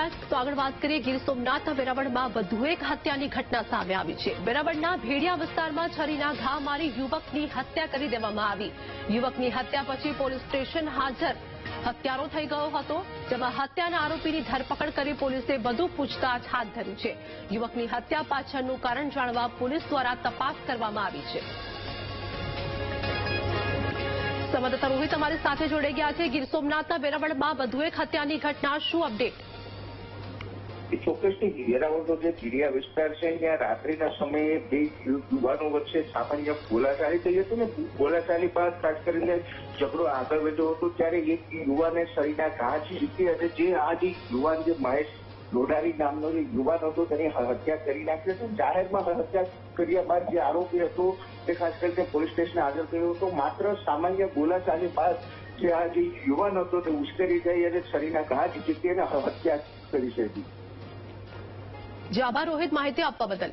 Back તો આગળ વાત કરીએ, ગીર સોમનાથના વેરાવળમાં વધુ એક હત્યાની ઘટના સામે આવી છે. વેરાવળના ભેડિયા વિસ્તારમાં છરીના ઘા મારી યુવકની હત્યા કરી દેવામાં આવી. યુવકની હત્યા પછી પોલીસ સ્ટેશન હાજર. હત્યારો થઈ ગયો હતો, જેમાં હત્યાના આરોપીની ધરપકડ કરી પોલીસે વધુ પૂછતાછ હાથ ધરી છે. યુવકની હત્યા પાછળનું કારણ જાણવા પોલીસ દ્વારા તપાસ કરવામાં આવી છે. સંવાદદાતા રોહિત અમારી સાથે જોડાઈ ગયા છે. ગીર સોમનાથના વેરાવળમાં વધુ એક હત્યાની ઘટના, શું અપડેટ? એ ચોક્કસથી વેરાવળનો જે ચીડિયા વિસ્તાર છે, ત્યાં રાત્રિના સમયે બે યુવાનો વચ્ચે સામાન્ય બોલાચાલી થઈ હતી ને, બોલાચાલી બાદ ખાસ કરીને ઝઘડો આગળ વધ્યો હતો, ત્યારે એક યુવાને શરીરના ઘા ઝીકી અને જે આ જે યુવાન જે મહેશ લોડારી નામનો જે યુવાન હતો, તેની હત્યા કરી નાખી હતી. જાહેરમાં હત્યા કર્યા બાદ જે આરોપી હતો, તે ખાસ કરીને પોલીસ સ્ટેશન હાજર થયો હતો. માત્ર સામાન્ય બોલાચાલી બાદ જે આ જે યુવાન હતો, તે ઉશ્કેરી ગઈ અને શરીરના ઘા ઝીકી અને હત્યા કરી છે જે રોહિત માહિતી આપવા બદલ.